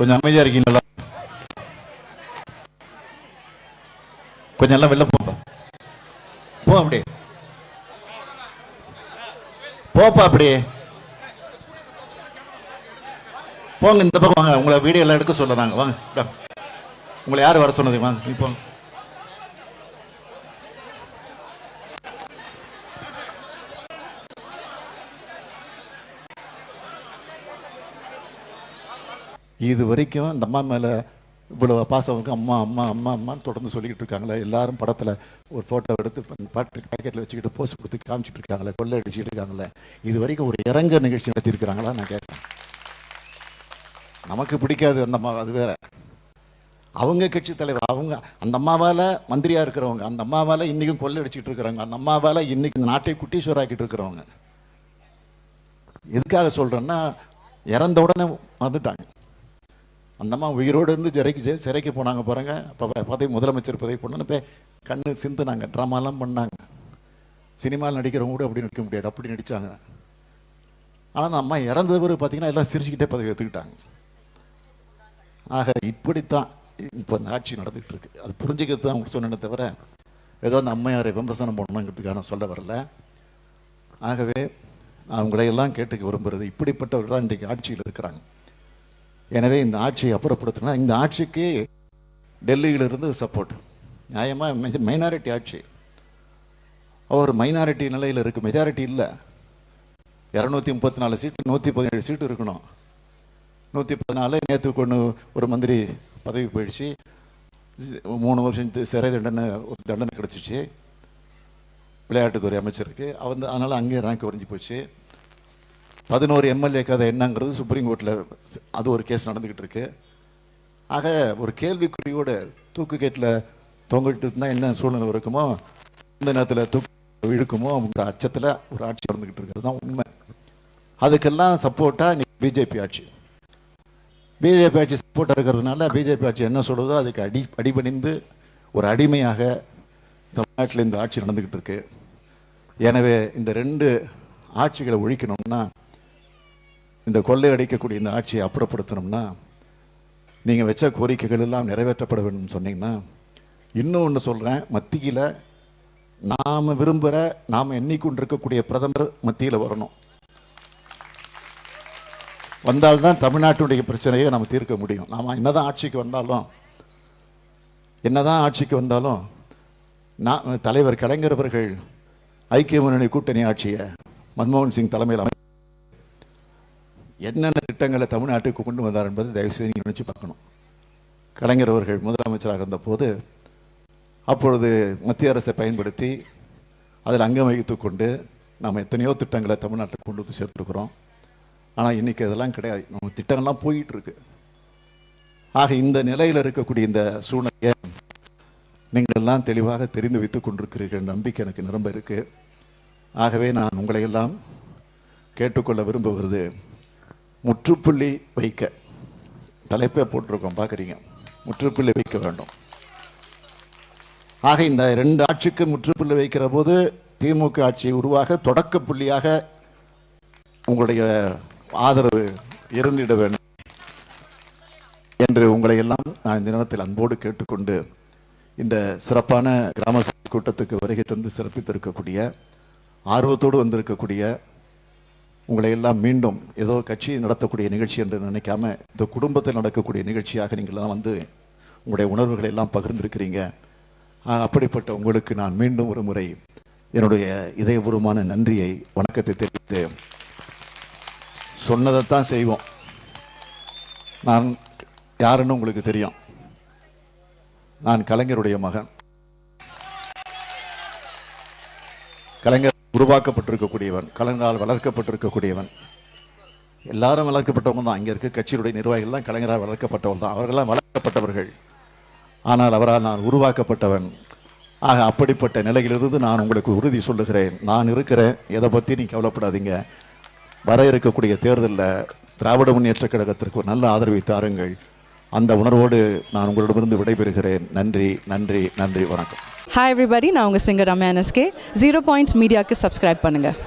கொஞ்சம் அமைதியா இருக்கீங்களா? கொஞ்சம் எல்லாம் வெளில போப்பா. போ அப்படியே. போப்பா அப்படியே. போங்க இந்த பக்கம் வாங்க. உங்களை வீடியோ எல்லாம் எடுக்க சொல்லுறாங்க வாங்க உங்களை யார் வர சொன்னது? வாங்க நீ இது வரைக்கும் அந்த அம்மா மேலே இவ்வளோ பாசவங்க அம்மா அம்மா அம்மா அம்மான்னு தொடர்ந்து சொல்லிக்கிட்டு இருக்காங்களே எல்லாரும் படத்தில் ஒரு ஃபோட்டோ எடுத்து பாட்டு பேக்கெட்டில் வச்சுக்கிட்டு போஸ்ட் கொடுத்து காமிச்சிட்டு இருக்காங்களே கொள்ளை அடிச்சுட்டு இருக்காங்களே இது வரைக்கும் ஒரு இறங்க நிகழ்ச்சி நடத்தியிருக்கிறாங்களா நான் கேட்குறேன் நமக்கு பிடிக்காது அந்த அம்மா அது வேற. அவங்க கட்சி தலைவர் அவங்க அந்த அம்மாவால் மந்திரியாக இருக்கிறவங்க அந்த அம்மாவால் இன்றைக்கும் கொள்ளை அடிச்சிட்டு இருக்கிறவங்க அந்த அம்மாவால் இன்னைக்கு இந்த நாட்டை குட்டீஸ்வராக்கிட்டு இருக்கிறவங்க. எதுக்காக சொல்கிறேன்னா இறந்த உடனே வந்துட்டாங்க. அந்த அம்மா உயிரோடு இருந்து சிறைக்கு சிறைக்கு போனாங்க பாருங்க. அப்போ பதவி முதலமைச்சர் பதவி போனோன்னு போய் கண்ணு சிந்துனாங்க. ட்ராமாலாம் பண்ணாங்க. சினிமாவில் நடிக்கிறவங்க கூட அப்படி நடிக்க முடியாது. அப்படி நடித்தாங்க ஆனால் அந்த அம்மா இறந்தவர் பார்த்தீங்கன்னா எல்லாம் சிரிச்சுக்கிட்டே பதவி எடுத்துக்கிட்டாங்க ஆக இப்படித்தான் இப்போ இந்த ஆட்சி நடந்துகிட்டு இருக்கு. அது புரிஞ்சுக்கிறது தான் உங்களுக்கு சொன்னேனே தவிர ஏதோ அந்த அம்மையாரை விமர்சனம் பண்ணணுங்கிறதுக்கான சொல்ல வரல. ஆகவே நான் உங்களை கேட்டுக்க விரும்புகிறது இப்படிப்பட்டவர்கள் தான் இன்றைக்கு ஆட்சியில் இருக்கிறாங்க. எனவே இந்த ஆட்சியை அப்புறப்படுத்தினா இந்த ஆட்சிக்கு டெல்லியிலிருந்து சப்போர்ட் நியாயமாக மைனாரிட்டி ஆட்சி. அவர் மைனாரிட்டி நிலையில் இருக்கு. மெஜாரிட்டி இல்லை. இரநூத்தி முப்பத்தி நாலு சீட்டு நூற்றி பதினேழு சீட்டு இருக்கணும். நூற்றி பதினாலு நேற்று கொண்டு ஒரு மந்திரி பதவி போயிடுச்சு. மூணு வருஷம் சிறை தண்டனை ஒரு தண்டனை கிடச்சிச்சு. விளையாட்டுத்துறை அமைச்சருக்கு. அவன் அதனால் அங்கேயே ரேங்க் குறைஞ்சி போச்சு. பதினோரு எம்எல்ஏ கதை என்னங்கிறது சுப்ரீம் கோர்ட்டில் அது ஒரு கேஸ் நடந்துக்கிட்டு இருக்கு. ஆக ஒரு கேள்விக்குறியோடு தூக்கு கேட்டில் தொங்கிட்டு இருந்தால் என்ன சூழ்நிலை இருக்குமோ இந்த நேரத்தில் தூக்கு இழுக்குமோ அப்படின்ற அச்சத்தில் ஒரு ஆட்சி நடந்துக்கிட்டு இருக்கிறது தான் உண்மை. அதுக்கெல்லாம் சப்போர்ட்டாக பிஜேபி ஆட்சி. பிஜேபி ஆட்சி சப்போர்ட்டாக இருக்கிறதுனால பிஜேபி ஆட்சி என்ன சொல்லுதோ அதுக்கு அடி அடிபணிந்து ஒரு அடிமையாக தமிழ்நாட்டில் இந்த ஆட்சி நடந்துக்கிட்டு இருக்கு. எனவே இந்த ரெண்டு ஆட்சிகளை ஒழிக்கணும்னா இந்த கொள்ளை அடிக்கக்கூடிய இந்த ஆட்சியை அப்புறப்படுத்தணும்னா நீங்கள் வச்ச கோரிக்கைகள் எல்லாம் நிறைவேற்றப்பட வேண்டும் சொன்னீங்கன்னா இன்னும் ஒன்று சொல்கிறேன் மத்தியில் நாம் விரும்புகிற நாம் எண்ணிக்கொண்டிருக்கக்கூடிய பிரதமர் மத்தியில் வரணும். வந்தால்தான் தமிழ்நாட்டுடைய பிரச்சனையை நம்ம தீர்க்க முடியும். நாம் என்னதான் ஆட்சிக்கு வந்தாலும் என்னதான் ஆட்சிக்கு வந்தாலும் நான் தலைவர் கலைஞர் அவர்கள் ஐக்கிய முன்னணி கூட்டணி ஆட்சியை மன்மோகன் சிங் தலைமையில் என்னென்ன திட்டங்களை தமிழ்நாட்டுக்கு கொண்டு வந்தார் என்பதை தயவுசெய்து நீங்கள் நினச்சி பார்க்கணும். கலைஞர் அவர்கள் முதலமைச்சராக இருந்தபோது அப்பொழுது மத்திய அரசை பயன்படுத்தி அதில் அங்கம் வகித்து கொண்டு நாம் எத்தனையோ திட்டங்களை தமிழ்நாட்டுக்கு கொண்டு வந்து சேர்த்துருக்குறோம். ஆனால் இன்றைக்கி அதெல்லாம் கிடையாது. நம்ம திட்டங்கள்லாம் போயிட்டுருக்கு. ஆக இந்த நிலையில் இருக்கக்கூடிய இந்த சூழ்நிலையை நீங்கள் எல்லாம் தெளிவாக தெரிந்து வைத்து கொண்டிருக்கிறீர்கள் நம்பிக்கை எனக்கு நிரம்ப இருக்குது ஆகவே நான் உங்களையெல்லாம் கேட்டுக்கொள்ள விரும்புவது முற்றுப்புள்ளி வைக்க. தலைப்பே போட்டிருக்கோம் பார்க்குறீங்க. முற்றுப்புள்ளி வைக்க வேண்டும். ஆக இந்த ரெண்டு ஆட்சிக்கு முற்றுப்புள்ளி வைக்கிற போது திமுக ஆட்சி உருவாக தொடக்க புள்ளியாக உங்களுடைய ஆதரவு இருந்திட வேண்டும் என்று உங்களை எல்லாம் நான் இந்த நேரத்தில் அன்போடு கேட்டுக்கொண்டு இந்த சிறப்பான கிராம கூட்டத்துக்கு வருகை தந்து சிறப்பித்திருக்கக்கூடிய ஆர்வத்தோடு வந்திருக்கக்கூடிய உங்களை எல்லாம் மீண்டும் ஏதோ கட்சி நடத்தக்கூடிய நிகழ்ச்சி என்று நினைக்காம இந்த குடும்பத்தில் நடக்கக்கூடிய நிகழ்ச்சியாக நீங்கள்லாம் வந்து உங்களுடைய உணர்வுகளை எல்லாம் பகிர்ந்திருக்கிறீங்க. அப்படிப்பட்ட உங்களுக்கு நான் மீண்டும் ஒரு முறை என்னுடைய இதயபூர்வமான நன்றியை வணக்கத்தை தெரிவித்து சொன்னதைத்தான் செய்வோம். நான் யாருன்னு உங்களுக்கு தெரியும். நான் கலைஞருடைய மகன். கலைஞர் உருவாக்கப்பட்டிருக்கக்கூடியவன் கலைஞரால் வளர்க்கப்பட்டிருக்கக்கூடியவன். எல்லாரும் வளர்க்கப்பட்டவங்க தான். அங்கே இருக்க கட்சியினுடைய நிர்வாகிகள்லாம் கலைஞரால் வளர்க்கப்பட்டவர்கள் தான். அவர்களெல்லாம் வளர்க்கப்பட்டவர்கள். ஆனால் அவரால் நான் உருவாக்கப்பட்டவன். ஆக அப்படிப்பட்ட நிலையிலிருந்து நான் உங்களுக்கு உறுதி சொல்லுகிறேன். நான் இருக்கிறேன். எதை பற்றி நீ கவலைப்படாதீங்க. வர இருக்கக்கூடிய தேர்தலில் திராவிட முன்னேற்ற கழகத்திற்கு ஒரு நல்ல ஆதரவை தாருங்கள். அந்த உணர்வோடு நான் உங்களிடமிருந்து விடைபெறுகிறேன். நன்றி நன்றி நன்றி வணக்கம். ஹாய் எவ்ரிபடி நான் உங்கள் singer Ramya NSK zero point மீடியாவுக்கு சப்ஸ்கிரைப் பண்ணுங்கள்